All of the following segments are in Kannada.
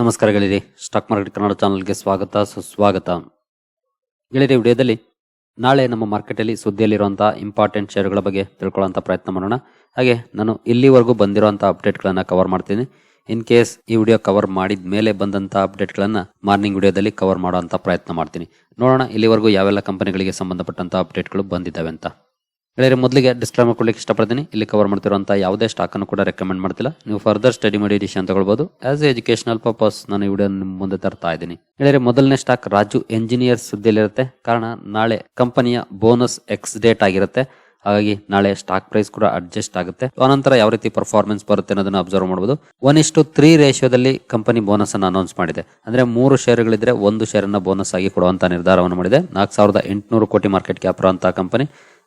ನಮಸ್ಕಾರ ಸ್ಟಾಕ್ ಮಾರ್ಕೆಟ್ ಕನ್ನಡ ಚಾನಲ್ಗೆ ಸ್ವಾಗತ, ಸುಸ್ವಾಗತ. ಗೆಳೆಯರಿ ವಿಡಿಯೋದಲ್ಲಿ ನಾಳೆ ನಮ್ಮ ಮಾರ್ಕೆಟಲ್ಲಿ ಸುದ್ದಿಯಲ್ಲಿರುವಂಥ ಇಂಪಾರ್ಟೆಂಟ್ ಶೇರ್ಗಳ ಬಗ್ಗೆ ತಿಳ್ಕೊಳ್ಳೋಂಥ ಪ್ರಯತ್ನ ಮಾಡೋಣ. ಹಾಗೆ ನಾನು ಇಲ್ಲಿವರೆಗೂ ಬಂದಿರುವಂಥ ಅಪ್ಡೇಟ್ಗಳನ್ನು ಕವರ್ ಮಾಡ್ತೀನಿ. ಇನ್ ಕೇಸ್ ಈ ವಿಡಿಯೋ ಕವರ್ ಮಾಡಿದ ಮೇಲೆ ಬಂದಂಥ ಅಪ್ಡೇಟ್ಗಳನ್ನು ಮಾರ್ನಿಂಗ್ ವಿಡಿಯೋದಲ್ಲಿ ಕವರ್ ಮಾಡುವಂಥ ಪ್ರಯತ್ನ ಮಾಡ್ತೀನಿ. ನೋಡೋಣ ಇಲ್ಲಿವರೆಗೂ ಯಾವೆಲ್ಲ ಕಂಪನಿಗಳಿಗೆ ಸಂಬಂಧಪಟ್ಟಂಥ ಅಪ್ಡೇಟ್ಗಳು ಬಂದಿದ್ದಾವೆ ಅಂತ. ಗೆಳೆಯರೆ ಮೊದಲಿಗೆ ಡಿಸ್ಕ್ಲೈಮರ್ ಕೊಡ್ಲಿಕ್ಕೆ ಇಷ್ಟಪಡ್ತೀನಿ. ಇಲ್ಲಿ ಕವರ್ ಮಾಡ್ತಿರುವಂಥ ಯಾವುದೇ ಸ್ಟಾಕ್ ಅನ್ನು ಕೂಡ ರೆಕಮೆಂಡ್ ಮಾಡ್ತಿಲ್ಲ. ನೀವು ಫರ್ದರ್ ಸ್ಟಡಿ ಮಾಡಿ ಡಿಸಿಷನ್ ತಗೊಳ್ಬಹುದು ಆಸ್ ಎ ಎಜುಕೇಶನಲ್ ಪರ್ಪಸ್ ನಾನು ಈ ವಿಡಿಯೋ ನಿಮ್ಮ ಮುಂದೆ ತರ್ತಾ ಇದ್ದೀನಿ. ಹೇಳಿದ್ರೆ ಮೊದಲನೇ ಸ್ಟಾಕ್ ರಾಜು ಎಂಜಿನಿಯರ್ಸ್ ಸುದ್ದಿಯಲ್ಲಿರುತ್ತೆ. ಕಾರಣ, ನಾಳೆ ಕಂಪನಿಯ ಬೋನಸ್ ಎಕ್ಸ್ ಡೇಟ್ ಆಗಿರುತ್ತೆ. ಹಾಗಾಗಿ ನಾಳೆ ಸ್ಟಾಕ್ ಪ್ರೈಸ್ ಕೂಡ ಅಡ್ಜಸ್ಟ್ ಆಗುತ್ತೆ. ಅನಂತರ ಯಾವ ರೀತಿ ಪರ್ಫಾರ್ಮೆನ್ಸ್ ಬರುತ್ತೆ ಅನ್ನೋದನ್ನ ಅಬ್ಸರ್ವ್ ಮಾಡಬಹುದು ಒನ್ ಇಷ್ಟು ತ್ರೀ ರೇಷಿಯೋದಲ್ಲಿ ಕಂಪನಿ ಬೋನಸ್ ಅನ್ನು ಅನೌನ್ಸ್ ಮಾಡಿದೆ. ಅಂದ್ರೆ ಮೂರು ಶೇರ್ಗಳಿದ್ರೆ ಒಂದು ಶೇರ್ ಅನ್ನ ಬೋನಸ್ ಆಗಿ ಕೊಡುವಂತ ನಿರ್ಧಾರವನ್ನು ಮಾಡಿದೆ. ನಾಲ್ಕು ಸಾವಿರದ ಎಂಟುನೂರು ಕೋಟಿ ಮಾರ್ಕೆಟ್ ಕ್ಯಾಪ್ ಇರುವಂತಹ company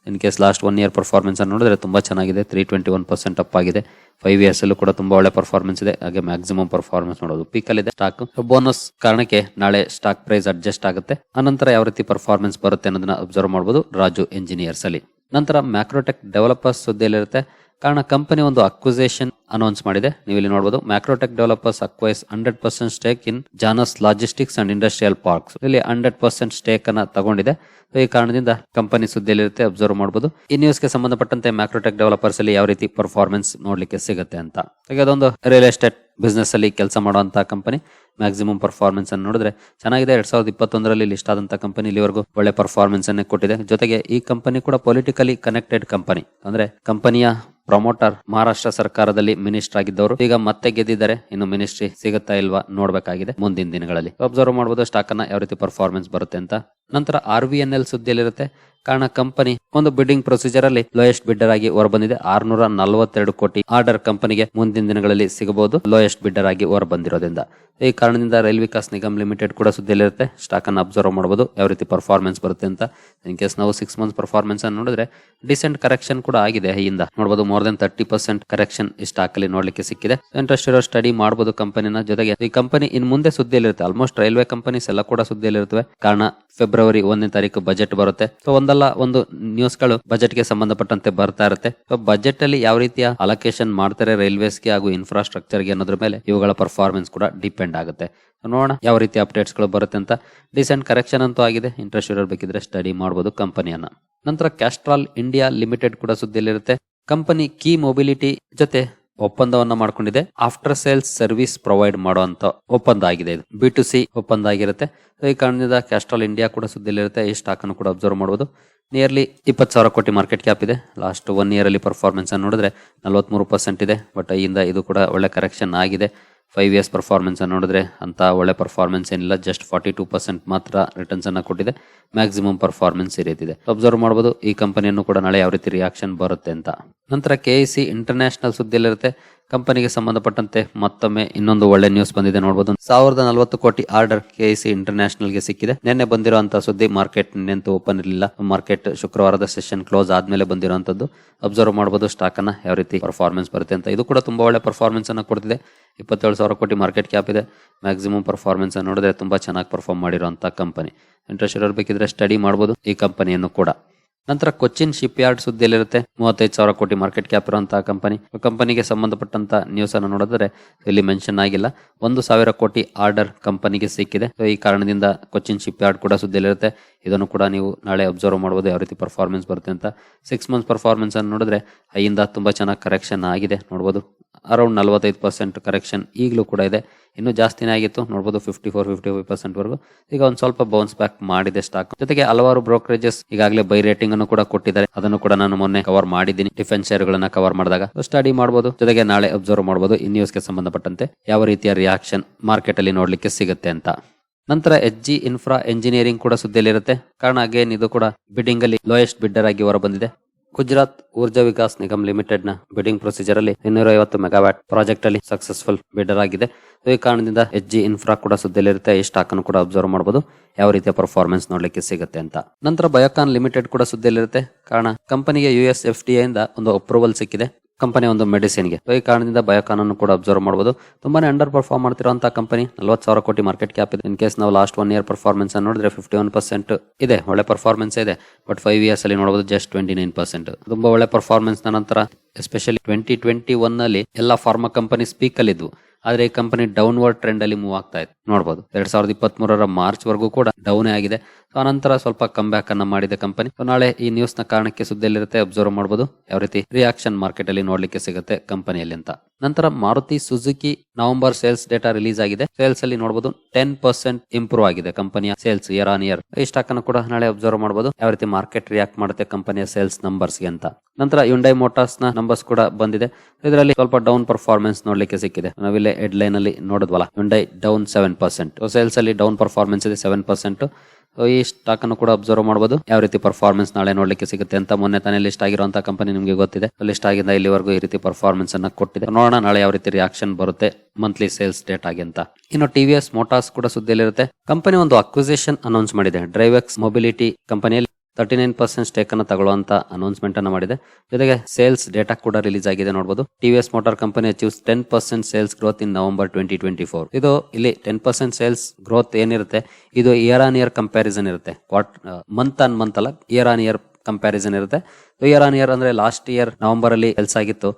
in case last one year performance ಅನ್ನು ನೋಡಿದ್ರೆ ತುಂಬ ಚೆನ್ನಾಗಿದೆ. Three twenty one percent up ಆಗಿದೆ. ಫೈವ್ ಇಯರ್ಸ್ ಅಲ್ಲೂ ಕೂಡ ತುಂಬಾ ಒಳ್ಳೆ ಪರ್ಫಾರ್ಮೆನ್ಸ್ ಇದೆ. ಹಾಗೆ ಮ್ಯಾಕ್ಸಿಮಮ್ ಪರ್ಫಾರ್ಮೆನ್ಸ್ ನೋಡೋದು. ಪೀಕ್ ಅಲ್ಲಿ ಇದೆ ಸ್ಟಾಕ್ ಬೋನಸ್ ಕಾರಣಕ್ಕೆ ನಾಳೆ ಸ್ಟಾಕ್ ಪ್ರೈಸ್ ಅಡ್ಜಸ್ಟ್ ಆಗುತ್ತೆ. ಅನಂತರ ಯಾವ ರೀತಿ ಪರ್ಫಾರ್ಮೆನ್ಸ್ ಬರುತ್ತೆ ಅನ್ನೋದನ್ನ ಅಬ್ಸರ್ವ್ ಮಾಡಬಹುದು ರಾಜು ಇಂಜಿನಿಯರ್ಸ್ ಅಲ್ಲಿ. ನಂತರ ಮ್ಯಾಕ್ರೋಟೆಕ್ ಡೆವಲಪರ್ಸ್ ಸುದ್ದಿಯಲ್ಲಿರುತ್ತೆ. ಕಾರಣ ಕಂಪನಿ ಒಂದು ಅಕ್ವಿಸೇಷನ್ ಅನೌನ್ಸ್ ಮಾಡಿದೆ. ನೀವು ಇಲ್ಲಿ ನೋಡಬಹುದು Macrotech developers acquire hundred percent stake in Janus logistics and industrial parks. ಇಲ್ಲಿ ಹಂಡ್ರೆಡ್ ಪರ್ಸೆಂಟ್ ಸ್ಟೇಕ್ ಅನ್ನ ತಗೊಂಡಿದೆ. ಈ ಕಾರಣದಿಂದ ಕಂಪನಿ ಸುದ್ದಿಯಲ್ಲಿರುತ್ತೆ, ಅಬ್ಸರ್ವ್ ಮಾಡಬಹುದು ಈ ನ್ಯೂಸ್ಗೆ ಸಂಬಂಧಪಟ್ಟಂತೆ ಮ್ಯಾಕ್ರೋಟೆಕ್ ಡೆವಲಪರ್ಸ್ ಅಲ್ಲಿ ಯಾವ ರೀತಿ ಪರ್ಫಾರ್ಮೆನ್ಸ್ ನೋಡ್ಲಿಕ್ಕೆ ಸಿಗುತ್ತೆ ಅಂತ. ಹಾಗೆ ಅದೊಂದು ರಿಯಲ್ ಎಸ್ಟೇಟ್ ಬಿಸ್ನೆಸ್ ಅಲ್ಲಿ ಕೆಲಸ ಮಾಡುವಂತಹ ಕಂಪನಿ. ಮ್ಯಾಕ್ಸಿಮಮ್ ಪರ್ಫಾರ್ಮೆನ್ಸ್ ಅನ್ನು ನೋಡಿದ್ರೆ ಚೆನ್ನಾಗಿದೆ. ಎರಡ್ ಸಾವಿರದ ಇಪ್ಪತ್ತೊಂದರಲ್ಲಿ ಲಿಸ್ಟ್ ಆದಂತಹ ಕಂಪನಿ ಇಲ್ಲಿವರೆಗೂ ಒಳ್ಳೆ ಪರ್ಫಾರ್ಮೆನ್ಸ್ ಅನ್ನೇ ಕೊಟ್ಟಿದೆ. ಜೊತೆಗೆ ಈ ಕಂಪನಿ ಕೂಡ ಪೊಲಿಟಿಕಲಿ ಕನೆಕ್ಟೆಡ್ ಕಂಪನಿ. ಅಂದ್ರೆ ಕಂಪನಿಯ ಪ್ರಮೋಟರ್ ಮಹಾರಾಷ್ಟ್ರ ಸರ್ಕಾರದಲ್ಲಿ ಮಿನಿಸ್ಟರ್ ಆಗಿದ್ದವರು. ಈಗ ಮತ್ತೆ ಗೆದ್ದಿದ್ದಾರೆ. ಇನ್ನು ಮಿನಿಸ್ಟ್ರಿ ಸಿಗುತ್ತಾ ಇಲ್ವಾ ನೋಡ್ಬೇಕಾಗಿದೆ ಮುಂದಿನ ದಿನಗಳಲ್ಲಿ. ಅಬ್ಸರ್ವ್ ಮಾಡಬಹುದು ಸ್ಟಾಕ್ ಅನ್ನ ಯಾವ ರೀತಿ ಪರ್ಫಾರ್ಮೆನ್ಸ್ ಬರುತ್ತೆ ಅಂತ. ನಂತರ ಆರ್ ವಿ ಎನ್ ಎಲ್ ಸುದ್ದಿಯಲ್ಲಿರುತ್ತೆ. ಕಾರಣ ಕಂಪನಿ ಒಂದು ಬಿಡ್ಡಿಂಗ್ ಪ್ರೊಸೀಜರ್ ಅಲ್ಲಿ ಲೋಯೆಸ್ಟ್ ಬಿಡ್ಡರ್ ಆಗಿ ಹೊರಬಂದಿದೆ. ಆರ್ನೂರ ನಲವತ್ತೆರಡು ಕೋಟಿ ಆರ್ಡರ್ ಕಂಪನಿಗೆ ಮುಂದಿನ ದಿನಗಳಲ್ಲಿ ಸಿಗಬಹುದು ಲೋಯೆಸ್ಟ್ ಬಿಡ್ಡರ್ ಆಗಿ ಹೊರಬಂದಿರೋದ್ರಿಂದ. ಈ ಕಾರಣದಿಂದ ರೈಲ್ ವಿಕಾಸ್ ನಿಗಮ್ ಲಿಮಿಟೆಡ್ ಕೂಡ ಸುದ್ದಿಯಲ್ಲಿರುತ್ತೆ. ಸ್ಟಾಕ್ ಅನ್ನು ಅಬ್ಸರ್ವ್ ಮಾಡಬಹುದು. ಯಾವ ರೀತಿ ಪರ್ಫಾರ್ಮೆನ್ಸ್ ಬರುತ್ತೆ ಅಂತ ಇನ್ ಕೇಸ್ ನಾವು ಸಿಕ್ಸ್ ಮಂತ್ಸ್ ಪರ್ಫಾರ್ಮೆನ್ಸ್ ಅನ್ನು ನೋಡಿದ್ರೆ ಡಿಸೆಂಟ್ ಕರೆಕ್ಷನ್ ಕೂಡ ಆಗಿದೆ ಹೈಯಿಂದ. ನೋಡಬಹುದು more than thirty percent correction ಈ ಸ್ಟಾಕ್ ಅಲ್ಲಿ ನೋಡ್ಲಿಕ್ಕೆ ಸಿಕ್ಕಿದೆ. ಇಂಟ್ರೆಸ್ಟ್ ಇರೋ ಸ್ಟಡಿ ಮಾಡಬಹುದು ಕಂಪನಿನ ಜೊತೆಗೆ. ಈ ಕಂಪನಿ ಇನ್ ಮುಂದೆ ಸುದ್ದಿಯಲ್ಲಿರುತ್ತೆ. ಆಲ್ಮೋಸ್ಟ್ ರೈಲ್ವೆ ಕಂಪನೀಸ್ ಎಲ್ಲ ಕೂಡ ಸುದ್ದಿಯಲ್ಲಿರುತ್ತವೆ. ಕಾರಣ ಫೆಬ್ರವರಿ ಒಂದನೇ ತಾರೀಕು ಬಜೆಟ್ ಬರುತ್ತೆ. ಸೊ ಒಂದಲ್ಲ ಒಂದು ನ್ಯೂಸ್ಗಳು ಬಜೆಟ್ಗೆ ಸಂಬಂಧಪಟ್ಟಂತೆ ಬರ್ತಾ ಇರುತ್ತೆ. ಬಜೆಟ್ ಅಲ್ಲಿ ಯಾವ ರೀತಿಯ ಅಲೋಕೇಶನ್ ಮಾಡ್ತಾರೆ ರೈಲ್ವೇಸ್ಗೆ ಹಾಗೂ ಇನ್ಫ್ರಾಸ್ಟ್ರಕ್ಚರ್ಗೆ ಅನ್ನೋದ್ರ ಮೇಲೆ ಇವುಗಳ ಪರ್ಫಾರ್ಮೆನ್ಸ್ ಕೂಡ ಡಿಪೆಂಡ್ ಆಗುತ್ತೆ. ನೋಡೋಣ ಯಾವ ರೀತಿ ಅಪ್ಡೇಟ್ಸ್ಗಳು ಬರುತ್ತೆ ಅಂತ. ಡಿಸೆಂಟ್ ಕರೆಕ್ಷನ್ ಅಂತೂ ಆಗಿದೆ. ಇಂಟ್ರೆಸ್ಟ್ ಇರಬೇಕಿದ್ರೆ ಬೇಕಿದ್ರೆ ಸ್ಟಡಿ ಮಾಡಬಹುದು ಕಂಪನಿಯನ್ನ. ನಂತರ ಕ್ಯಾಸ್ಟ್ರಾಲ್ ಇಂಡಿಯಾ ಲಿಮಿಟೆಡ್ ಕೂಡ ಸುದ್ದಿಯಲ್ಲಿರುತ್ತೆ. ಕಂಪನಿ ಕೀ ಮೊಬಿಲಿಟಿ ಜೊತೆ ಒಪ್ಪಂದವನ್ನ ಮಾಡ್ಕೊಂಡಿದೆ. ಆಫ್ಟರ್ ಸೇಲ್ಸ್ ಸರ್ವಿಸ್ ಪ್ರೊವೈಡ್ ಮಾಡುವಂತ ಒಪ್ಪಂದ ಆಗಿದೆ ಇದು. ಬಿ ಟು ಸಿ ಒಪ್ಪಂದ ಆಗಿರುತ್ತೆ. ಈ ಕಾರಣದಿಂದ ಕ್ಯಾಸ್ಟ್ರಾಲ್ ಇಂಡಿಯಾ ಕೂಡ ಸುದ್ದಿಯಲ್ಲಿರುತ್ತೆ. ಈ ಸ್ಟಾಕ್ ಅನ್ನು ಕೂಡ ಅಬ್ಸರ್ವ್ ಮಾಡಬಹುದು ನಿಯರ್ಲಿ ಇಪ್ಪತ್ತು ಸಾವಿರ ಕೋಟಿ ಮಾರ್ಕೆಟ್ ಕ್ಯಾಪ್ ಇದೆ. ಲಾಸ್ಟ್ ಒನ್ ಇಯರ್ ಅಲ್ಲಿ ಪರ್ಫಾರ್ಮೆನ್ಸ್ ಅನ್ನು ನೋಡಿದ್ರೆ ನಲವತ್ಮೂರು ಪರ್ಸೆಂಟ್ ಇದೆ. ಬಟ್ ಇಂದ ಇದು ಕೂಡ ಒಳ್ಳೆ ಕರೆಕ್ಷನ್ ಆಗಿದೆ. ಫೈವ್ ಇಯರ್ಸ್ ಪರ್ಫಾರ್ಮೆನ್ಸ್ ನೋಡಿದ್ರೆ ಅಂತ ಒಳ್ಳೆ ಪರ್ಫಾರ್ಮೆನ್ಸ್ ಏನಿಲ್ಲ ಜಸ್ಟ್ ಫಾರ್ಟಿ ಟೂ ಪರ್ಸೆಂಟ್ ಮಾತ್ರ ರಿಟರ್ನ್ಸ್ ಅನ್ನ ಕೊಟ್ಟಿದೆ. ಮ್ಯಾಕ್ಸಿಮಮ್ ಪರ್ಫಾರ್ಮೆನ್ಸ್ ಈ ರೀತಿ ಅಬ್ಸರ್ವ್ ಮಾಡಬಹುದು ಈ ಕಂಪನಿಯನ್ನು ಕೂಡ ನಾಳೆ ಯಾವ ರೀತಿ ರಿಯಾಕ್ಷನ್ ಬರುತ್ತೆ ಅಂತ. ನಂತರ ಕೆ ಸಿ ಇಂಟರ್ನ್ಯಾಷನಲ್ ಸುದ್ದಿಯಲ್ಲಿರುತ್ತೆ. ಕಂಪನಿಗೆ ಸಂಬಂಧಪಟ್ಟಂತೆ ಮತ್ತೊಮ್ಮೆ ಇನ್ನೊಂದು ಒಳ್ಳೆ ನ್ಯೂಸ್ ಬಂದಿದೆ ನೋಡಬಹುದು ಸಾವಿರದ ನಲವತ್ತು ಕೋಟಿ ಆರ್ಡರ್ ಕೆ ಸಿ ಇಂಟರ್ನ್ಯಾಷನಲ್ಗೆ ಸಿಕ್ಕಿದೆ. ನಿನ್ನೆ ಬಂದಿರುವಂತಹ ಸುದ್ದಿ ಮಾರ್ಕೆಟ್ ನಿನ್ನೆಂತೂ ಓಪನ್ ಇರಲಿಲ್ಲ. ಮಾರ್ಕೆಟ್ ಶುಕ್ರವಾರದ ಸೆಷನ್ ಕ್ಲೋಸ್ ಆದ್ಮೇಲೆ ಬಂದಿರುವಂತದ್ದು ಅಬ್ಸರ್ವ್ ಮಾಡಬಹುದು ಸ್ಟಾಕ್ ಅನ್ನ ಯಾವ ರೀತಿ ಪರ್ಫಾರ್ಮೆನ್ಸ್ ಬರುತ್ತೆ ಅಂತ. ಇದು ಕೂಡ ತುಂಬಾ ಒಳ್ಳೆ ಪರ್ಫಾರ್ಮೆನ್ಸ್ ಅನ್ನ ಕೊಡ್ತಿದೆ. ಇಪ್ಪತ್ತೇಳು ಸಾವಿರ ಕೋಟಿ ಮಾರ್ಕೆಟ್ ಕ್ಯಾಪ್ ಇದೆ. ಮ್ಯಾಕ್ಸಿಮಮ್ ಪರ್ಫಾರ್ಮೆನ್ಸ್ ನೋಡಿದ್ರೆ ತುಂಬಾ ಚೆನ್ನಾಗಿ ಪರ್ಫಾರ್ಮ್ ಮಾಡಿರುವಂತಹ ಕಂಪನಿ ಇಂಟ್ರೆಸ್ಟ್ ಇರಬೇಕಿದ್ರೆ ಬೇಕಿದ್ರೆ ಸ್ಟಡಿ ಮಾಡಬಹುದು ಈ ಕಂಪನಿಯನ್ನು ಕೂಡ. ನಂತರ ಕೊಚ್ಚಿನ್ ಶಿಪ್ ಯಾರ್ಡ್ ಸುದ್ದಿಯಲ್ಲಿರುತ್ತೆ. ಮೂವತ್ತೈದು ಸಾವಿರ ಕೋಟಿ ಮಾರ್ಕೆಟ್ ಕ್ಯಾಪ್ ಇರುವಂತಹ ಕಂಪನಿ. ಕಂಪನಿಗೆ ಸಂಬಂಧಪಟ್ಟಂತ ನ್ಯೂಸ್ ಅನ್ನು ನೋಡಿದ್ರೆ ಇಲ್ಲಿ ಮೆನ್ಷನ್ ಆಗಿಲ್ಲ. ಒಂದು ಸಾವಿರ ಕೋಟಿ ಆರ್ಡರ್ ಕಂಪನಿಗೆ ಸಿಕ್ಕಿದೆ. ಈ ಕಾರಣದಿಂದ ಕೊಚ್ಚಿನ್ ಶಿಪ್ ಯಾರ್ಡ್ ಕೂಡ ಸುದ್ದಿಯಲ್ಲಿರುತ್ತೆ. ಇದನ್ನು ಕೂಡ ನೀವು ನಾಳೆ ಅಬ್ಸರ್ವ್ ಮಾಡಬಹುದು ಯಾವ ರೀತಿ ಪರ್ಫಾರ್ಮೆನ್ಸ್ ಬರುತ್ತೆ ಅಂತ. ಸಿಕ್ಸ್ ಮಂತ್ಸ್ ಪರ್ಫಾರ್ಮೆನ್ಸ್ ಅನ್ನು ನೋಡಿದ್ರೆ, ಐಯಿಂದ ತುಂಬಾ ಚೆನ್ನಾಗಿ ಕರೆಕ್ಷನ್ ಆಗಿದೆ. ನೋಡಬಹುದು ಅರೌಂಡ್ ನಲವತ್ತೈದು ಪರ್ಸೆಂಟ್ ಕರೆಕ್ಷನ್ ಈಗಲೂ ಕೂಡ ಇದೆ. ಇನ್ನೂ ಜಾಸ್ತಿನೇ ಆಗಿತ್ತು. ನೋಡಬಹುದು fifty four fifty five percent ವರೆಗೂ. ಈಗ ಒಂದು ಸ್ವಲ್ಪ ಬೌನ್ಸ್ ಬ್ಯಾಕ್ ಮಾಡಿದೆ ಸ್ಟಾಕ್ ಜೊತೆಗೆ ಹಲವಾರು ಬ್ರೋಕರೇಜಸ್ ಈಗಾಗಲೇ ಬೈ ರೇಟಿಂಗ್ ಅನ್ನು ಕೂಡ ಕೊಟ್ಟಿದ್ದಾರೆ. ಅದನ್ನು ಕೂಡ ನಾನು ಮೊನ್ನೆ ಕವರ್ ಮಾಡಿದ್ದೀನಿ. ಡಿಫೆನ್ಸ್ ಶೇರ್ಗಳನ್ನ ಕವರ್ ಮಾಡಿದಾಗ. ಸ್ಟಡಿ ಮಾಡಬಹುದು ಜೊತೆಗೆ ನಾಳೆ ಅಬ್ಸರ್ವ್ ಮಾಡಬಹುದು ಈ ನ್ಯೂಸ್ಗೆ ಸಂಬಂಧಪಟ್ಟಂತೆ ಯಾವ ರೀತಿಯ ರಿಯಾಕ್ಷನ್ ಮಾರ್ಕೆಟ್ ಅಲ್ಲಿ ನೋಡ್ಲಿಕ್ಕೆ ಸಿಗುತ್ತೆ ಅಂತ. ನಂತರ ಎಚ್ ಜಿ ಇನ್ಫ್ರಾ ಎಂಜಿನಿಯರಿಂಗ್ ಕೂಡ ಸುದ್ದಿಯಲ್ಲಿರುತ್ತೆ. ಕಾರಣ ಅಗೇನ್ ಇದು ಕೂಡ ಬಿಡ್ಡಿಂಗ್ ಅಲ್ಲಿ ಲೋಯೆಸ್ಟ್ ಬಿಡ್ಡರ್ ಆಗಿ ಹೊರಬಂದಿದೆ. ಗುಜರಾತ್ ಊರ್ಜಾ ವಿಕಾಸ್ ನಿಗಮ್ ಲಿಮಿಟೆಡ್ನ ಬಿಡಿಂಗ್ ಪ್ರೊಸೀಜರ್ ಅಲ್ಲಿ ಇನ್ನೂರ ಐವತ್ತು ಮೆಗಾವ್ಯಾಟ್ ಪ್ರಾಜೆಕ್ಟ್ ಅಲ್ಲಿ ಸಕ್ಸಸ್ಫುಲ್ ಬಿಡರ್ ಆಗಿದೆ ಈ ಕಾರಣದಿಂದ ಎಚ್ ಜಿ ಇನ್ಫ್ರಾ ಕೂಡ ಸುದ್ದಿಯಲ್ಲಿರುತ್ತೆ. ಈ ಸ್ಟಾಕ್ ಅನ್ನು ಕೂಡ ಅಬ್ಸರ್ವ್ ಮಾಡಬಹುದು ಯಾವ ರೀತಿಯ ಪರ್ಫಾರ್ಮೆನ್ಸ್ ನೋಡ್ಲಿಕ್ಕೆ ಸಿಗುತ್ತೆ ಅಂತ. ನಂತರ ಬಯೋಕಾನ್ ಲಿಮಿಟೆಡ್ ಕೂಡ ಸುದ್ದಿಯಲ್ಲಿರುತ್ತೆ. ಕಾರಣ, ಕಂಪನಿಗೆ ಯು ಎಸ್ ಎಫ್ ಡಿ ಒಂದು ಅಪ್ರೂವಲ್ ಸಿಕ್ಕಿದೆ. ಕಂಪನಿ ಒಂದು ಮೆಡಿಸಿನ್ಗೆ. ಈ ಕಾರಣದಿಂದ ಬಯೋಕಾನನ್ನು ಕೂಡ ಅಬ್ಸರ್ವ್ ಮಾಡಬಹುದು ತುಂಬಾನೇ ಅಂಡರ್ ಪರ್ಫಾರ್ಮ್ ಮಾಡ್ತಿರುವಂತಹ ಕಂಪನಿ. ನಲ್ವತ್ತು ಸಾವಿರ ಕೋಟಿ ಮಾರ್ಕೆಟ್ ಕ್ಯಾಪ್ ಇದೆ. ಇನ್ ಕೇಸ್ ನಾವು ಲಾಸ್ಟ್ ಒನ್ ಇಯರ್ ಪರ್ಫಾರ್ಮೆನ್ಸ್ ನೋಡಿದ್ರೆ ಫಿಫ್ಟಿ ಒನ್ ಪರ್ಸೆಂಟ್ ಇದೆ. ಒಳ್ಳೆ ಪರ್ಫಾರ್ಮೆನ್ಸ್ ಇದೆ. ಬಟ್ ಫೈವ್ ಇಯರ್ಸ್ ಅಲ್ಲಿ ನೋಡಬಹುದು ಜಸ್ಟ್ ಟ್ವೆಂಟಿ ನೈನ್ ಪರ್ಸೆಂಟ್ ತುಂಬಾ ಒಳ್ಳೆ ಪರ್ಫಾರ್ಮೆನ್ಸ್ ನಂತರ ಎಸ್ಪೆಷಲಿ ಟ್ವೆಂಟಿ ಟ್ವೆಂಟಿ ಒನ್ನಲ್ಲಿ ಎಲ್ಲ ಫಾರ್ಮಾ ಕಂಪನಿ ಸ್ಪೀಕ್ ಅಲ್ಲಿ ಇದ್ವು ಆದ್ರೆ ಈ ಕಂಪನಿ ಡೌನ್ವರ್ಡ್ ಟ್ರೆಂಡ್ ಅಲ್ಲಿ ಮೂವ್ ಆಗ್ತಾ ಇತ್ತು ನೋಡಬಹುದು ಎರಡ್ ಸಾವಿರದ ಇಪ್ಪತ್ತ್ ಮೂರರ ಮಾರ್ಚ್ ವರೆಗೂ ಕೂಡ ಡೌನ್ ಆಗಿದೆ. ಸೊ ಅನಂತರ ಸ್ವಲ್ಪ ಕಮ್ ಬ್ಯಾಕ್ ಅನ್ನ ಮಾಡಿದೆ ಕಂಪನಿ ನಾಳೆ ಈ ನ್ಯೂಸ್ನ ಕಾರಣಕ್ಕೆ ಸುದ್ದಿಯಲ್ಲಿರುತ್ತೆ ಅಬ್ಸರ್ವ್ ಮಾಡಬಹುದು ಯಾವ ರೀತಿ ರಿಯಾಕ್ಷನ್ ಮಾರ್ಕೆಟ್ ಅಲ್ಲಿ ನೋಡ್ಲಿಕ್ಕೆ ಸಿಗುತ್ತೆ ಕಂಪನಿಯಲ್ಲಿ ಅಂತ. ನಂತರ Maruti Suzuki November sales data release ಆಗಿದೆ. ಸೇಲ್ಸ್ ಅಲ್ಲಿ ನೋಡಬಹುದು ಟೆನ್ ಪರ್ಸೆಂಟ್ ಇಂಪ್ರೂವ್ ಆಗಿದೆ ಕಂಪನಿಯ ಸೇಲ್ಸ್ ಇಯರ್ ಆನ್ ಇಯರ್ ಈ ಸ್ಟಾಕ್ ಅನ್ನು ಕೂಡ ನಾಳೆ ಅಬ್ಸರ್ವ್ ಮಾಡಬಹುದು ಯಾವ ರೀತಿ ಮಾರ್ಕೆಟ್ ರಿಯಾಕ್ಟ್ ಮಾಡುತ್ತೆ ಕಂಪನಿಯ ಸೇಲ್ಸ್ ನಂಬರ್ಸ್ ಅಂತ. ನಂತರ ಯುಂಡೈ ಮೋಟಾರ್ಸ್ನ ನಂಬರ್ಸ್ ಕೂಡ ಬಂದಿದೆ. ಇದರಲ್ಲಿ ಸ್ವಲ್ಪ ಡೌನ್ ಪರ್ಫಾರ್ಮೆನ್ಸ್ ನೋಡ್ಲಿಕ್ಕೆ ಸಿಕ್ಕಿದೆ. ನಾವಿಲ್ಲಿ ಹೆಡ್ ಲೈನ್ ಅಲ್ಲಿ ನೋಡಿದ್ವಲ್ಲ. Hyundai down seven percent sales ಅಲ್ಲಿ ಡೌನ್ ಪರ್ಫಾರ್ಮೆನ್ಸ್ ಇದೆ ಸೆವೆನ್ ಪರ್ಸೆಂಟ್ ಈ ಸ್ಟಾಕ್ ಅನ್ನು ಕೂಡ ಅಬ್ಸರ್ವ್ ಮಾಡಬಹುದು ಯಾವ ರೀತಿ ಪರ್ಫಾರ್ಮೆನ್ಸ್ ನಾಳೆ ನೋಡ್ಲಿಕ್ಕೆ ಸಿಗುತ್ತೆ ಅಂತ ಮೊನ್ನೆ ತಾನೇ ಲಿಸ್ಟ್ ಆಗಿರುವಂತಹ ಕಂಪನಿ ನಿಮಗೆ ಗೊತ್ತಿದೆ. ಲಿಸ್ಟ್ ಆಗಿಂದ ಇಲ್ಲಿವರೆಗೂ ಈ ರೀತಿ ಪರ್ಫಾರ್ಮೆನ್ಸ್ ಅನ್ನ ಕೊಟ್ಟಿದೆ. ನೋಡೋಣ ನಾಳೆ ಯಾವ ರೀತಿ ರಿಯಾಕ್ಷನ್ ಬರುತ್ತೆ ಮಂತ್ಲಿ ಸೇಲ್ಸ್ ಡೇಟ್ ಆಗಿ ಅಂತ. ಇನ್ನು ಟಿವಿಎಸ್ ಮೋಟಾರ್ಸ್ ಕೂಡ ಸುದ್ದಿಯಲ್ಲಿರುತ್ತೆ. ಕಂಪನಿ ಒಂದು ಅಕ್ವಿಸೇಷನ್ ಅನೌನ್ಸ್ ಮಾಡಿದೆ. ಡ್ರೈವೆಕ್ಸ್ ಮೊಬಿಲಿಟಿ ಕಂಪನಿಯಲ್ಲಿ ತರ್ಟಿ ನೈನ್ ಪರ್ಸೆಂಟ್ ಸ್ಟೇಕ್ ಅನ್ನು ತಗೊಳ್ಳುವಂತ ಅನೌನ್ಸ್ಮೆಂಟ್ ಅನ್ನು ಮಾಡಿದೆ. ಜೊತೆಗೆ ಸೇಲ್ಸ್ ಡೇಟಾ ಕೂಡ ರಿಲೀಸ್ ಆಗಿದೆ ನೋಡಬಹುದು TVS motor company achieves ten percent sales growth in November twenty twenty four ಇದು ಇಲ್ಲಿ ಟೆನ್ ಪರ್ಸೆಂಟ್ ಸೇಲ್ಸ್ ಗ್ರೋತ್ ಏನಿರುತ್ತೆ? ಇದು ಇಯರ್ ಆನ್ ಇಯರ್ ಕಂಪ್ಯಾರಿಸನ್ ಇರುತ್ತೆ. ಕ್ವಾರ್ಟ್ ಮಂತ್ ಆನ್ ಮಂತ್ ಅಲ್ಲ ಇಯರ್ ಆನ್ ಇಯರ್ ಕಂಪ್ಯಾರಿಸನ್ ಇರುತ್ತೆ. ಇಯರ್ ಆನ್ ಇಯರ್ ಅಂದ್ರೆ ಲಾಸ್ಟ್ ಇಯರ್ ನವೆಂಬರ್ ಅಲ್ಲಿ ಸೇಲ್ಸ್ ಆಗಿತ್ತು.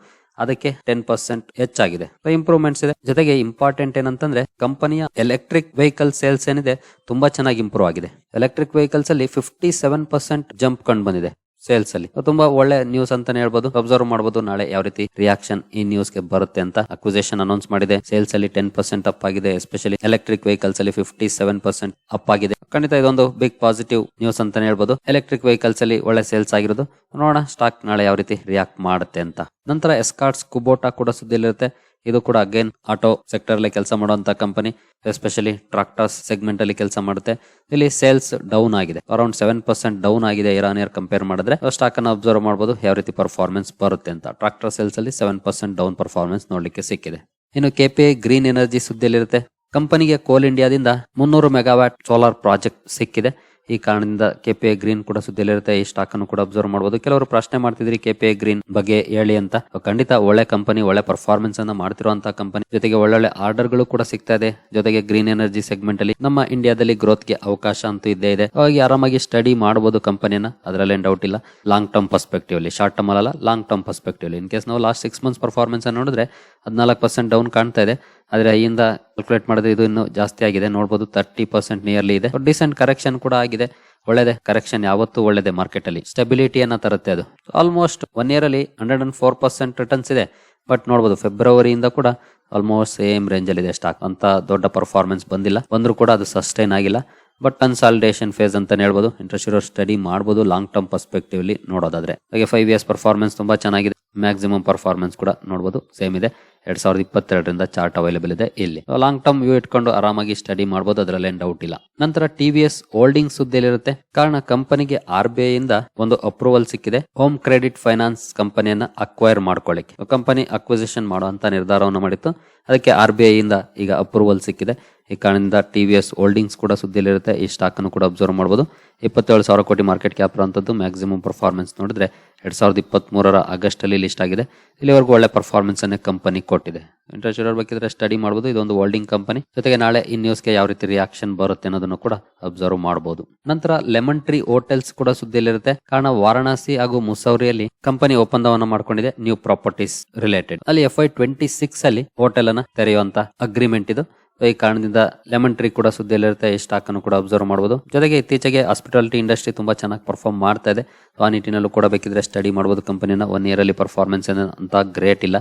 ಅದಕ್ಕೆ ಟೆನ್ ಪರ್ಸೆಂಟ್ ಹೆಚ್ಚಾಗಿದೆ. ಇಂಪ್ರೂವ್ಮೆಂಟ್ಸ್ ಇದೆ. ಜೊತೆಗೆ ಇಂಪಾರ್ಟೆಂಟ್ ಏನಂತಂದ್ರೆ ಕಂಪನಿಯ ಎಲೆಕ್ಟ್ರಿಕ್ ವೆಹಿಕಲ್ ಸೇಲ್ಸ್ ಏನಿದೆ, ತುಂಬಾ ಚೆನ್ನಾಗಿ ಇಂಪ್ರೂವ್ ಆಗಿದೆ. ಎಲೆಕ್ಟ್ರಿಕ್ ವೆಹಿಕಲ್ಸ್ ಅಲ್ಲಿ ಫಿಫ್ಟಿ ಸೆವೆನ್ ಪರ್ಸೆಂಟ್ ಜಂಪ್ ಕಂಡು ಬಂದಿದೆ. ಸೇಲ್ಸ್ ಅಲ್ಲಿ ತುಂಬಾ ಒಳ್ಳೆ ನ್ಯೂಸ್ ಅಂತಾನೆ ಹೇಳ್ಬೋದು. ಅಬ್ಸರ್ವ್ ಮಾಡಬಹುದು ನಾಳೆ ಯಾವ ರೀತಿ ರಿಯಾಕ್ಷನ್ ಈ ನ್ಯೂಸ್ಗೆ ಬರುತ್ತೆ ಅಂತ ಅಕ್ವಿಸೇಷನ್ ಅನೌನ್ಸ್ ಮಾಡಿದೆ. ಸೇಲ್ಸ್ ಅಲ್ಲಿ ಟೆನ್ ಪರ್ಸೆಂಟ್ ಅಪ್ ಆಗಿದೆ ಎಸ್ಪೆಷಲಿ ಎಲೆಕ್ಟ್ರಿಕ್ ವೆಹಿಕಲ್ಸ್ ಅಲ್ಲಿ ಫಿಫ್ಟಿ ಸೆವೆನ್ ಪರ್ಸೆಂಟ್ ಅಪ್ ಆಗಿದೆ. ಖಂಡಿತ ಇದೊಂದು ಬಿಗ್ ಪಾಸಿಟಿವ್ ನ್ಯೂಸ್ ಅಂತಾನೆ ಹೇಳ್ಬೋದು. ಎಲೆಕ್ಟ್ರಿಕ್ ವೆಹಿಕಲ್ಸ್ ಅಲ್ಲಿ ಒಳ್ಳೆ ಸೇಲ್ಸ್ ಆಗಿರೋದು. ನೋಡೋಣ ಸ್ಟಾಕ್ ನಾಳೆ ಯಾವ ರೀತಿ ರಿಯಾಕ್ಟ್ ಮಾಡುತ್ತೆ ಅಂತ. ನಂತರ ಎಸ್ಕಾರ್ಟ್ಸ್ ಕುಬೋಟಾ ಕೂಡ ಸುದ್ದಿಯಲ್ಲಿರುತ್ತೆ. ಇದು ಕೂಡ ಅಗೇನ್ ಆಟೋ ಸೆಕ್ಟರ್ ಅಲ್ಲಿ ಕೆಲಸ ಮಾಡುವಂತ ಕಂಪನಿ ಎಸ್ಪೆಷಲಿ ಟ್ರಾಕ್ಟರ್ಸ್ ಸೆಗ್ಮೆಂಟ್ ಅಲ್ಲಿ ಕೆಲಸ ಮಾಡುತ್ತೆ. ಇಲ್ಲಿ ಸೇಲ್ಸ್ ಡೌನ್ ಆಗಿದೆ. ಅರೌಂಡ್ ಸೆವೆನ್ ಪರ್ಸೆಂಟ್ ಡೌನ್ ಆಗಿದೆ ಇರಾನ್ ಇಯರ್ ಕಂಪೇರ್ ಮಾಡಿದ್ರೆ. ಸ್ಟಾಕ್ ಅನ್ನು ಅಬ್ಸರ್ವ್ ಮಾಡಬಹುದು ಯಾವ ರೀತಿ ಪರ್ಫಾರ್ಮೆನ್ಸ್ ಬರುತ್ತೆ ಅಂತ. ಟ್ರಾಕ್ಟರ್ ಸೇಲ್ಸ್ ಅಲ್ಲಿ ಸೆವೆನ್ ಪರ್ಸೆಂಟ್ ಡೌನ್ ಪರ್ಫಾರ್ಮೆನ್ಸ್ ನೋಡ್ಲಿಕ್ಕೆ ಸಿಕ್ಕಿದೆ. ಇನ್ನು ಕೆಪಿಐ ಗ್ರೀನ್ ಎನರ್ಜಿ ಸುದ್ದಿಯಲ್ಲಿರುತ್ತೆ. ಕಂಪನಿಗೆ ಕೋಲ್ ಇಂಡಿಯಾದಿಂದ ಮುನ್ನೂರು ಮೆಗಾವ್ಯಾಟ್ ಸೋಲಾರ್ ಪ್ರಾಜೆಕ್ಟ್ ಸಿಕ್ಕಿದೆ. ಈ ಕಾರಣದಿಂದ ಕೆಪಿಐ ಗ್ರೀನ್ ಕೂಡ ಸುದ್ದಿಯಲ್ಲಿರುತ್ತೆ. ಈ ಸ್ಟಾಕ್ ಅನ್ನು ಕೂಡ ಅಬ್ಸರ್ವ್ ಮಾಡಬಹುದು ಕೆಲವರು ಪ್ರಶ್ನೆ ಮಾಡ್ತಿದ್ರಿ ಕೆಪಿಐ ಗ್ರೀನ್ ಬಗ್ಗೆ ಹೇಳಿ ಅಂತ. ಖಂಡಿತ ಒಳ್ಳೆ ಕಂಪನಿ ಒಳ್ಳೆ ಪರ್ಫಾರ್ಮೆನ್ಸ್ ಅನ್ನ ಮಾಡ್ತಿರುವಂತಹ ಕಂಪನಿ ಜೊತೆಗೆ ಒಳ್ಳೊಳ್ಳೆ ಆರ್ಡರ್ಗಳು ಕೂಡ ಸಿಗ್ತಾ ಇದೆ. ಜೊತೆಗೆ ಗ್ರೀನ್ ಎನರ್ಜಿ ಸೆಗ್ಮೆಂಟ್ ಅಲ್ಲಿ ನಮ್ಮ ಇಂಡಿಯಾದಲ್ಲಿ ಗ್ರೋತ್ಗೆ ಅವಕಾಶ ಅಂತೂ ಇದ್ದೇ ಇದೆ. ಹಾಗಾಗಿ ಆರಾಮಾಗಿ ಸ್ಟಡಿ ಮಾಡಬಹುದು ಕಂಪನಿಯನ್ನ ಅದರಲ್ಲೇನು ಡೌಟ್ ಇಲ್ಲ. ಲಾಂಗ್ ಟರ್ಮ್ ಪರ್ಸ್ಪೆಕ್ಟಿವ್ ಅಲ್ಲಿ. ಶಾರ್ಟ್ ಟರ್ಮ್ ಅಲ್ಲ long term perspective in case ನಾವು ಲಾಸ್ಟ್ ಸಿಕ್ಸ್ ಮಂತ್ಸ್ ಪರ್ಫಾರ್ಮೆನ್ಸ್ ನೋಡಿದ್ರೆ, ಹದಿನಾಲ್ಕು ಪರ್ಸೆಂಟ್ ಡೌನ್ ಕಾಣ್ತಾ ಇದೆ. ಆದ್ರೆ ಐಯಿಂದ ಕ್ಯಾಲ್ಕುಲೇಟ್ ಮಾಡಿದ್ರೆ ಇದು ಇನ್ನು ಜಾಸ್ತಿ ಆಗಿದೆ. ನೋಡಬಹುದು ತರ್ಟಿ ಪರ್ಸೆಂಟ್ ನಿಯರ್ಲಿ ಇದೆ. ಡಿಸೆಂಟ್ ಕರೆಕ್ಷನ್ ಕೂಡ ಆಗಿದೆ. ಒಳ್ಳೆದೆ. ಕರೆಕ್ಷನ್ ಯಾವತ್ತೂ ಒಳ್ಳೆದೆ ಮಾರ್ಕೆಟ್ ಅಲ್ಲಿ. ಸ್ಟೆಬಿಲಿಟಿಯನ್ನ ತರುತ್ತೆ ಅದು. ಆಲ್ಮೋಸ್ಟ್ ಒನ್ ಇಯರ್ ಅಲ್ಲಿ hundred and four percent returns ಇದೆ. ಬಟ್ ನೋಡಬಹುದು ಫೆಬ್ರವರಿಯಿಂದ ಕೂಡ ಆಲ್ಮೋಸ್ಟ್ ಸೇಮ್ ರೇಂಜ್ ಅಲ್ಲಿ ಇದೆ ಸ್ಟಾಕ್ ಅಂತ ದೊಡ್ಡ ಪರ್ಫಾರ್ಮೆನ್ಸ್ ಬಂದಿಲ್ಲ. ಬಂದರೂ ಕೂಡ ಅದು ಸಸ್ಟೈನ್ ಆಗಿಲ್ಲ. ಬಟ್ ಕನ್ಸಾಲಿಡೇಷನ್ ಫೇಸ್ ಅಂತ ಹೇಳ್ಬೋದು. ಇಂಟ್ರೆಸ್ಟ್ ಇರೋ ಸ್ಟಡಿ ಮಾಡಬಹುದು ಲಾಂಗ್ ಟರ್ಮ್ ಪರ್ಸ್ಪೆಕ್ಟಿವ್ ಅಲ್ಲಿ ನೋಡೋದಾದ್ರೆ. ಹಾಗೆ ಫೈವ್ ಇಯರ್ಸ್ ಪರ್ಫಾರ್ಮೆನ್ಸ್ ತುಂಬಾ ಚೆನ್ನಾಗಿದೆ. ಮ್ಯಾಕ್ಸಿಮಮ್ ಪರ್ಫಾರ್ಮೆನ್ಸ್ ಕೂಡ ನೋಡಬಹುದು ಸೇಮ್ ಇದೆ. ಎರಡ್ ಸಾವಿರದ ಇಪ್ಪತ್ತೆರಡರಿಂದ ಚಾರ್ಟ್ ಅವೈಲೇಬಲ್ ಇದೆ ಇಲ್ಲಿ. ಲಾಂಗ್ ಟರ್ಮ್ ವ್ಯೂ ಇಟ್ಕೊಂಡು ಆರಾಮಾಗಿ ಸ್ಟಡಿ ಮಾಡಬಹುದು ಅದರಲ್ಲಿ ಡೌಟ್ ಇಲ್ಲ. ನಂತರ ಟಿವಿಎಸ್ ಹೋಲ್ಡಿಂಗ್ ಸುದ್ದಿಯಲ್ಲಿರುತ್ತೆ. ಕಾರಣ, ಕಂಪನಿಗೆ ಆರ್ ಬಿ ಐ ಇಂದ ಒಂದು ಅಪ್ರೂವಲ್ ಸಿಕ್ಕಿದೆ. ಹೋಮ್ ಕ್ರೆಡಿಟ್ ಫೈನಾನ್ಸ್ ಕಂಪನಿಯನ್ನ ಅಕ್ವೈರ್ ಮಾಡ್ಕೊಳ್ಳಿಕ್ಕೆ. ಕಂಪನಿ ಅಕ್ವಿಸಿಷನ್ ಮಾಡುವಂತ ನಿರ್ಧಾರವನ್ನು ಮಾಡಿತ್ತು. ಅದಕ್ಕೆ ಆರ್ ಬಿ ಐ ಇಂದ ಈಗ ಅಪ್ರೂವಲ್ ಸಿಕ್ಕಿದೆ. ಈ ಕಾರಣದಿಂದ ಟಿವಿಎಸ್ ಹೋಲ್ಡಿಂಗ್ಸ್ ಕೂಡ ಸುದ್ದಿಯಲ್ಲಿರುತ್ತೆ. ಈ ಸ್ಟಾಕ್ ಅನ್ನು ಕೂಡ ಅಬ್ಸರ್ವ್ ಮಾಡಬಹುದು ಇಪ್ಪತ್ತೇಳು ಸಾವಿರ ಕೋಟಿ ಮಾರ್ಕೆಟ್ ಕ್ಯಾಪ್ ಇರುವಂಥದ್ದು ಮ್ಯಾಕ್ಸಿಮಮ್ ಪರ್ಫಾರ್ಮೆನ್ಸ್ ನೋಡಿದ್ರೆ ಎರಡ್ ಸಾವಿರದ ಇಪ್ಪತ್ತ್ಮೂರರ ಆಗಸ್ಟಲ್ಲಿ ಲಿಸ್ಟ್ ಆಗಿದೆ. ಇಲ್ಲಿವರೆಗೂ ಒಳ್ಳೆ ಪರ್ಫಾರ್ಮೆನ್ಸ್ ಅನ್ನೇ ಕಂಪನಿ ಕೊಟ್ಟಿದೆ. ಇಂಟ್ರೆಸ್ಟ್ ಇರೋರು ಬೇಕಿದ್ರೆ ಸ್ಟಡಿ ಮಾಡಬಹುದು ಇದೊಂದು ಹೋಲ್ಡಿಂಗ್ ಕಂಪನಿ ಜೊತೆಗೆ ನಾಳೆ ಈ ನ್ಯೂಸ್ಗೆ ಯಾವ ರೀತಿ ರಿಯಾಕ್ಷನ್ ಬರುತ್ತೆ ಅನ್ನೋದನ್ನು ಕೂಡ ಅಬ್ಸರ್ವ್ ಮಾಡಬಹುದು ನಂತರ ಲೆಮನ್ ಟ್ರೀ ಹೋಟೆಲ್ಸ್ ಕೂಡ ಸುದ್ದಿಯಲ್ಲಿರುತ್ತೆ. ಕಾರಣ ವಾರಣಾಸಿ ಹಾಗೂ ಮುಸೌರಿಯಲ್ಲಿ ಕಂಪನಿ ಒಪ್ಪಂದವನ್ನ ಮಾಡ್ಕೊಂಡಿದೆ. ನ್ಯೂ ಪ್ರಾಪರ್ಟೀಸ್ ರಿಲೇಟೆಡ್ ಅಲ್ಲಿ ಎಫ್ ಐ ಟ್ವೆಂಟಿ ಸಿಕ್ಸ್ ಅಲ್ಲಿ ಹೋಟೆಲ್ ಅನ್ನ ತೆರೆಯುವಂತ ಅಗ್ರಿಮೆಂಟ್ ಇದು. ಈ ಕಾರಣದಿಂದ ಲೆಮನ್ ಟ್ರೀ ಕೂಡ ಸುದ್ದಿಯಲ್ಲಿರುತ್ತೆ. ಈ ಸ್ಟಾಕ್ ಅನ್ನು ಕೂಡ ಅಬ್ಸರ್ವ್ ಮಾಡಬಹುದು ಜೊತೆಗೆ ಇತ್ತೀಚೆಗೆ ಹಾಸ್ಪಿಟಾಲಿಟಿ ಇಂಡಸ್ಟ್ರಿ ತುಂಬಾ ಚೆನ್ನಾಗಿ ಪರ್ಫಾರ್ಮ್ ಮಾಡ್ತಾ ಇದೆ. ಆ ನಿಟ್ಟಿನಲ್ಲೂ ಕೂಡ ಬೇಕಿದ್ರೆ ಸ್ಟಡಿ ಮಾಡಬಹುದು ಕಂಪನಿನ ಒನ್ ಇಯರ್ ಅಲ್ಲಿ ಪರ್ಫಾರ್ಮೆನ್ಸ್ ಅಂತ ಗ್ರೇಟ್ ಇಲ್ಲ.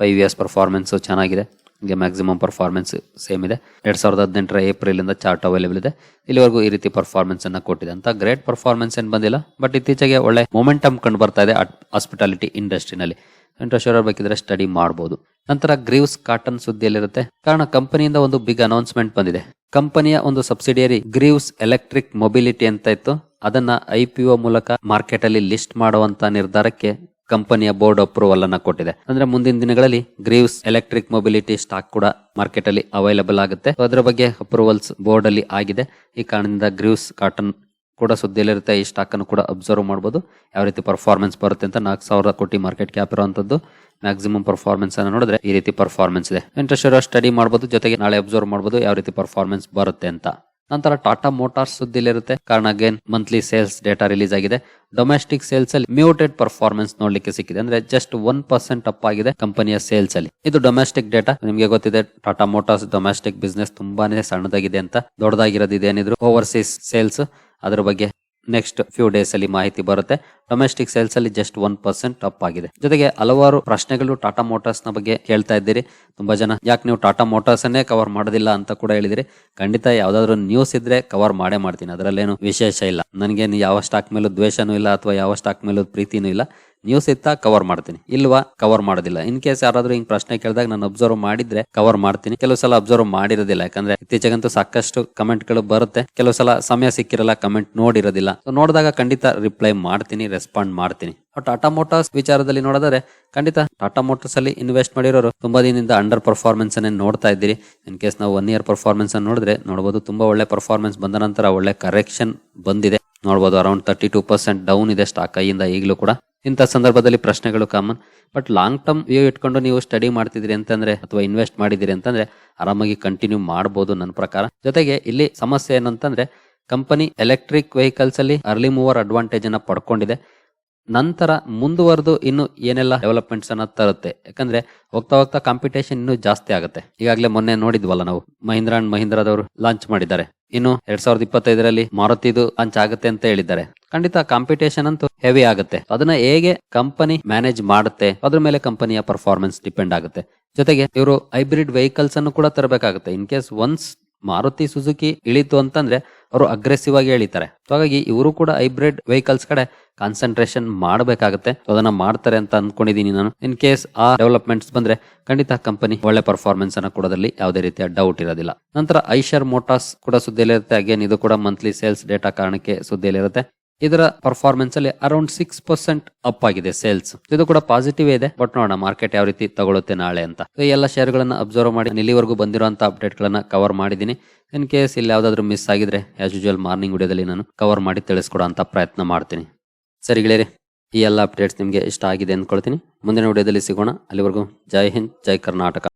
ಫೈವ್ ಇಯರ್ಸ್ ಪರ್ಫಾರ್ಮೆನ್ಸ್ ಚೆನ್ನಾಗಿದೆ. ಹೀಗೆ ಮ್ಯಾಕ್ಸಿಮಮ್ ಪರ್ಫಾರ್ಮೆನ್ಸ್ ಸೇಮ್ ಇದೆ. ಎರಡ್ ಸಾವಿರದ ಹದಿನೆಂಟರ ಏಪ್ರಿಲ್ ಇಂದ ಚಾರ್ಟ್ ಅವೈಲೇಬಲ್ ಇದೆ. ಇಲ್ಲಿವರೆಗೂ ಈ ರೀತಿ ಪರ್ಫಾರ್ಮೆನ್ಸ್ ಅನ್ನ ಕೊಟ್ಟಿದೆ ಅಂತ ಗ್ರೇಟ್ ಪರ್ಫಾರ್ಮೆನ್ಸ್ ಏನ್ ಬಂದಿಲ್ಲ. ಬಟ್ ಇತ್ತೀಚೆಗೆ ಒಳ್ಳೆ ಮೊಮೆಂಟಮ್ ಕಂಡು ಬರ್ತಾ ಇದೆ ಹಾಸ್ಪಿಟಾಲಿಟಿ ಇಂಡಸ್ಟ್ರಿನಲ್ಲಿ ಇಂಟ್ರೆಸ್ಟ್ ಇರೋರು ಬೇಕಿದ್ರೆ ಸ್ಟಡಿ ಮಾಡಬಹುದು ನಂತರ ಗ್ರೀವ್ಸ್ ಕಾಟನ್ ಸುದ್ದಿಯಲ್ಲಿರುತ್ತೆ. ಕಾರಣ ಕಂಪನಿಯಿಂದ ಒಂದು ಬಿಗ್ ಅನೌನ್ಸ್ಮೆಂಟ್ ಬಂದಿದೆ. ಕಂಪನಿಯ ಒಂದು ಸಬ್ಸಿಡಿಯರಿ ಗ್ರೀವ್ಸ್ ಎಲೆಕ್ಟ್ರಿಕ್ ಮೊಬಿಲಿಟಿ ಅಂತ ಇತ್ತು. ಅದನ್ನ ಐ ಮೂಲಕ ಮಾರ್ಕೆಟ್ ಅಲ್ಲಿ ಲಿಸ್ಟ್ ಮಾಡುವಂತ ನಿರ್ಧಾರಕ್ಕೆ ಕಂಪನಿಯ ಬೋರ್ಡ್ ಅಪ್ರೂವಲ್ ಅನ್ನ ಕೊಟ್ಟಿದೆ. ಅಂದ್ರೆ ಮುಂದಿನ ದಿನಗಳಲ್ಲಿ ಗ್ರೀವ್ಸ್ ಎಲೆಕ್ಟ್ರಿಕ್ ಮೊಬಿಲಿಟಿ ಸ್ಟಾಕ್ ಕೂಡ ಮಾರ್ಕೆಟ್ ಅಲ್ಲಿ ಅವೈಲಬಲ್ ಆಗುತ್ತೆ. ಅದರ ಬಗ್ಗೆ ಅಪ್ರೂವಲ್ಸ್ ಬೋರ್ಡ್ ಅಲ್ಲಿ ಆಗಿದೆ. ಈ ಕಾರಣದಿಂದ ಗ್ರೀವ್ಸ್ ಕಾಟನ್ ಕೂಡ ಸುದ್ದಿಯಲ್ಲಿರುತ್ತೆ. ಈ ಸ್ಟಾಕ್ ಅನ್ನು ಕೂಡ ಅಬ್ಸರ್ವ್ ಮಾಡ್ಬೋದು. ಯಾವ ರೀತಿ ಪರ್ಫಾರ್ಮೆನ್ಸ್ ಬರುತ್ತೆ ಅಂತ ನಾಲ್ಕು ಸಾವಿರ ಕೋಟಿ ಮಾರ್ಕೆಟ್ ಕ್ಯಾಪ್ ಇರುವಂತದ್ದು ಮ್ಯಾಕ್ಸಿಮಮ್ ಪರ್ಫಾರ್ಮೆನ್ಸ್ ಅನ್ನು ನೋಡಿದ್ರೆ ಈ ರೀತಿ ಪರ್ಫಾರ್ಮೆನ್ಸ್ ಇದೆ. ಇಂಟ್ರೆಸ್ಟ್ ಸ್ಟಡಿ ಮಾಡಬಹುದು ಜೊತೆಗೆ ನಾಳೆ ಅಬ್ಸರ್ವ್ ಮಾಡಬಹುದು ಯಾವ ರೀತಿ ಪರ್ಫಾರ್ಮೆನ್ಸ್ ಬರುತ್ತೆ ಅಂತ. ನಂತರ ಟಾಟಾ ಮೋಟಾರ್ಸ್ ಸುದ್ದಿಲಿರುತ್ತೆ. ಕಾರಣ again monthly sales data release ಆಗಿದೆ. ಡೊಮೆಸ್ಟಿಕ್ ಸೇಲ್ಸ್ ಅಲ್ಲಿ ಮ್ಯೂಟೆಡ್ ಪರ್ಫಾರ್ಮೆನ್ಸ್ ನೋಡ್ಲಿಕ್ಕೆ ಸಿಕ್ಕಿದೆ. ಅಂದ್ರೆ ಜಸ್ಟ್ ಒನ್ ಪರ್ಸೆಂಟ್ ಅಪ್ ಆಗಿದೆ ಕಂಪನಿಯ ಸೇಲ್ಸ್ ಅಲ್ಲಿ. ಇದು ಡೊಮೆಸ್ಟಿಕ್ ಡೇಟಾ ನಿಮಗೆ ಗೊತ್ತಿದೆ, ಟಾಟಾ ಮೋಟಾರ್ಸ್ ಡೊಮೆಸ್ಟಿಕ್ ಬಿಸ್ನೆಸ್ ತುಂಬಾನೇ ಸಣ್ಣದಾಗಿದೆ ಅಂತ, ದೊಡ್ಡದಾಗಿರೋದು ಇದೇನಿದ್ರು ಓವರ್ಸೀಸ್ ಸೇಲ್ಸ್ ಅದ್ರ ಬಗ್ಗೆ ನೆಕ್ಸ್ಟ್ ಫ್ಯೂ ಡೇಸ್ ಅಲ್ಲಿ ಮಾಹಿತಿ ಬರುತ್ತೆ. ಡೊಮೆಸ್ಟಿಕ್ ಸೇಲ್ಸ್ ಅಲ್ಲಿ ಜಸ್ಟ್ ಒನ್ ಪರ್ಸೆಂಟ್ ಅಪ್ ಆಗಿದೆ. ಜೊತೆಗೆ ಹಲವಾರು ಪ್ರಶ್ನೆಗಳು ಟಾಟಾ ಮೋಟಾರ್ಸ್ನ ಬಗ್ಗೆ ಕೇಳ್ತಾ ಇದ್ದೀರಿ. ತುಂಬಾ ಜನ, ಯಾಕೆ ನೀವು ಟಾಟಾ ಮೋಟಾರ್ಸ್ ಅನ್ನೇ ಕವರ್ ಮಾಡೋದಿಲ್ಲ ಅಂತ ಕೂಡ ಹೇಳಿದಿರಿ. ಖಂಡಿತ ಯಾವ್ದಾದ್ರು ನ್ಯೂಸ್ ಇದ್ರೆ ಕವರ್ ಮಾಡೇ ಮಾಡ್ತೀನಿ. ಅದರಲ್ಲೇನು ವಿಶೇಷ ಇಲ್ಲ. ನನಗೆ ಯಾವ ಸ್ಟಾಕ್ ಮೇಲೂ ದ್ವೇಷನೂ ಇಲ್ಲ ಅಥವಾ ಯಾವ ಸ್ಟಾಕ್ ಮೇಲೂ ಪ್ರೀತಿನೂ ಇಲ್ಲ. ನ್ಯೂಸ್ ಇತ್ತ ಕವರ್ ಮಾಡ್ತೀನಿ. ಇಲ್ವಾ? ಕವರ್ ಮಾಡೋದಿಲ್ಲ. ಇನ್ ಕೇಸ್ ಯಾರಾದ್ರೂ ಹಿಂಗ್ ಪ್ರಶ್ನೆ ಕೇಳಿದಾಗ ನಾನು ಅಬ್ಸರ್ವ್ ಮಾಡಿದ್ರೆ ಕವರ್ ಮಾಡ್ತೀನಿ. ಕೆಲವು ಸಲ ಅಬ್ಸರ್ವ್ ಮಾಡಿರೋದಿಲ್ಲ. ಯಾಕಂದ್ರೆ ಇತ್ತೀಚೆಗಂತೂ ಸಾಕಷ್ಟು ಕಮೆಂಟ್ಗಳು ಬರುತ್ತೆ. ಕೆಲವು ಸಲ ಸಮಯ ಸಿಕ್ಕಿರಲ್ಲ ಕಮೆಂಟ್ ನೋಡಿರೋದಿಲ್ಲ. ನೋಡಿದಾಗ ಖಂಡಿತ ರಿಪ್ಲೈ ಮಾಡ್ತೀನಿ ರೆಸ್ಪಾಂಡ್ ಮಾಡ್ತೀನಿ. ಟಾಟಾ ಮೋಟಾರ್ಸ್ ವಿಚಾರದಲ್ಲಿ ನೋಡಿದ್ರೆ ಖಂಡಿತ ಟಾಟಾ ಮೋಟರ್ಸ್ ಅಲ್ಲಿ ಇನ್ವೆಸ್ಟ್ ಮಾಡಿರೋರು ತುಂಬಾ ದಿನದಿಂದ ಅಂಡರ್ ಪರ್ಫಾರ್ಮೆನ್ಸ್ ಅನ್ನೇ ನೋಡ್ತಾ ಇದ್ದೀರಿ. ಇನ್ ಕೇಸ್ ನಾವು ಒನ್ ಇಯರ್ ಪರ್ಫಾರ್ಮೆನ್ಸ್ ನೋಡಿದ್ರೆ ನೋಡಬಹುದು ತುಂಬಾ ಒಳ್ಳೆ ಪರ್ಫಾರ್ಮೆನ್ಸ್ ಬಂದ ನಂತರ ಒಳ್ಳೆ ಕರೆಕ್ಷನ್ ಬಂದಿದೆ. ನೋಡಬಹುದು around thirty two percent down ಇದೆ ಸ್ಟಾಕ್ ಕೈಯಿಂದ ಈಗಲೂ ಕೂಡ. ಇಂಥ ಸಂದರ್ಭದಲ್ಲಿ ಪ್ರಶ್ನೆಗಳು common but long term view ಇಟ್ಕೊಂಡು ನೀವು ಸ್ಟಡಿ ಮಾಡ್ತಿದ್ರಿ ಅಂತಂದ್ರೆ ಅಥವಾ ಇನ್ವೆಸ್ಟ್ ಮಾಡಿದಿರಿ ಅಂತಂದ್ರೆ ಆರಾಮಾಗಿ ಕಂಟಿನ್ಯೂ ಮಾಡಬಹುದು ನನ್ನ ಪ್ರಕಾರ. ಜೊತೆಗೆ ಇಲ್ಲಿ ಸಮಸ್ಯೆ ಏನಂತಂದ್ರೆ ಕಂಪನಿ ಎಲೆಕ್ಟ್ರಿಕ್ ವೆಹಿಕಲ್ಸ್ ಅಲ್ಲಿ ಅರ್ಲಿ ಮೂವರ್ ಅಡ್ವಾಂಟೇಜ್ ಅನ್ನ ಪಡ್ಕೊಂಡಿದೆ. ನಂತರ ಮುಂದುವರೆದು ಇನ್ನು ಏನೆಲ್ಲ ಡೆವಲಪ್ಮೆಂಟ್ಸ್ ಅನ್ನ ತರುತ್ತೆ. ಯಾಕಂದ್ರೆ ಹೋಗ್ತಾ ಹೋಗ್ತಾ ಕಾಂಪಿಟೇಷನ್ ಇನ್ನೂ ಜಾಸ್ತಿ ಆಗುತ್ತೆ. ಈಗಾಗಲೇ ಮೊನ್ನೆ ನೋಡಿದ್ವಲ್ಲ ನಾವು, ಮಹೀಂದ್ರ ಅಂಡ್ ಮಹೀಂದ್ರದವರು ಲಾಂಚ್ ಮಾಡಿದ್ದಾರೆ. ಇನ್ನು ಎರಡ್ ಸಾವಿರದ ಇಪ್ಪತ್ತೈದರಲ್ಲಿ ಮಾರುತಿದು ಲಾಂಚ್ ಆಗುತ್ತೆ ಅಂತ ಹೇಳಿದ್ದಾರೆ. ಖಂಡಿತ ಕಾಂಪಿಟೇಷನ್ ಅಂತೂ ಹೆವಿ ಆಗುತ್ತೆ. ಅದನ್ನ ಹೇಗೆ ಕಂಪನಿ ಮ್ಯಾನೇಜ್ ಮಾಡುತ್ತೆ, ಅದ್ರ ಮೇಲೆ ಕಂಪನಿಯ ಪರ್ಫಾರ್ಮೆನ್ಸ್ ಡಿಪೆಂಡ್ ಆಗುತ್ತೆ. ಜೊತೆಗೆ ಇವರು ಹೈಬ್ರಿಡ್ ವೆಹಿಕಲ್ಸ್ ಅನ್ನು ಕೂಡ ತರಬೇಕಾಗುತ್ತೆ. In case once Maruti Suzuki ಇಳಿತು ಅಂತಂದ್ರೆ ಅವರು ಅಗ್ರೆಸಿವ್ ಆಗಿ ಎಳಿತಾರೆ. ಹಾಗಾಗಿ ಇವರು ಕೂಡ ಹೈಬ್ರಿಡ್ ವೆಹಿಕಲ್ಸ್ ಕಡೆ ಕಾನ್ಸಂಟ್ರೇಷನ್ ಮಾಡಬೇಕಾಗುತ್ತೆ. ಅದನ್ನ ಮಾಡ್ತಾರೆ ಅಂತ ಅನ್ಕೊಂಡಿದೀನಿ ನಾನು. ಇನ್ ಕೇಸ್ ಆ ಡೆವಲಪ್ಮೆಂಟ್ಸ್ ಬಂದ್ರೆ ಖಂಡಿತ ಕಂಪನಿ ಒಳ್ಳೆ ಪರ್ಫಾರ್ಮೆನ್ಸ್ ಅನ್ನ ಕೊಡೋದ್ರಲ್ಲಿ ಯಾವುದೇ ರೀತಿಯ ಡೌಟ್ ಇರೋದಿಲ್ಲ. ನಂತರ ಐಶರ್ ಮೋಟಾರ್ಸ್ ಕೂಡ ಸುದ್ದಿಯಲ್ಲಿರುತ್ತೆ. ಅಗೇನ್ ಇದು ಕೂಡ ಮಂತ್ಲಿ ಸೇಲ್ಸ್ ಡೇಟಾ ಕಾರಣಕ್ಕೆ ಸುದ್ದಿಯಲ್ಲಿರುತ್ತೆ. ಇದರ ಪರ್ಫಾರ್ಮೆನ್ಸ್ ಅಲ್ಲಿ ಅರೌಂಡ್ ಸಿಕ್ಸ್ ಪರ್ಸೆಂಟ್ ಅಪ್ ಆಗಿದೆ ಸೇಲ್ಸ್ ಇದು ಕೂಡ ಪಾಸಿಟಿವ್ ಇದೆ. ಬಟ್ ನೋಡೋಣ ಮಾರ್ಕೆಟ್ ಯಾವ ರೀತಿ ತಗೊಳುತ್ತೆ ನಾಳೆ ಅಂತ. ಈ ಎಲ್ಲ ಶೇರ್ ಗಳನ್ನ ಅಬ್ಸರ್ವ್ ಮಾಡಿ ಇಲ್ಲಿವರೆಗೂ ಬಂದಿರುವಂತ ಅಪ್ಡೇಟ್ ಗಳನ್ನ ಕವರ್ ಮಾಡಿದ್ದೀನಿ. ಇನ್ ಕೇಸ್ ಇಲ್ಲಿ ಯಾವ್ದಾದ್ರು ಮಿಸ್ ಆಗಿದ್ರೆ ಆಸ್ ಯೂಶುವಲ್ ಮಾರ್ನಿಂಗ್ ವಿಡಿಯೋದಲ್ಲಿ ನಾನು ಕವರ್ ಮಾಡಿ ತಿಳಿಸ್ಕೊಡೋ ಪ್ರಯತ್ನ ಮಾಡ್ತೀನಿ. ಸರಿ ಗೆಳೆಯರಿ, ಈ ಎಲ್ಲ ಅಪ್ಡೇಟ್ಸ್ ನಿಮಗೆ ಇಷ್ಟ ಆಗಿದೆ ಅಂದ್ಕೊಳ್ತೀನಿ. ಮುಂದಿನ ವಿಡಿಯೋದಲ್ಲಿ ಸಿಗೋಣ. ಅಲ್ಲಿವರೆಗೂ ಜೈ ಹಿಂದ್, ಜೈ ಕರ್ನಾಟಕ.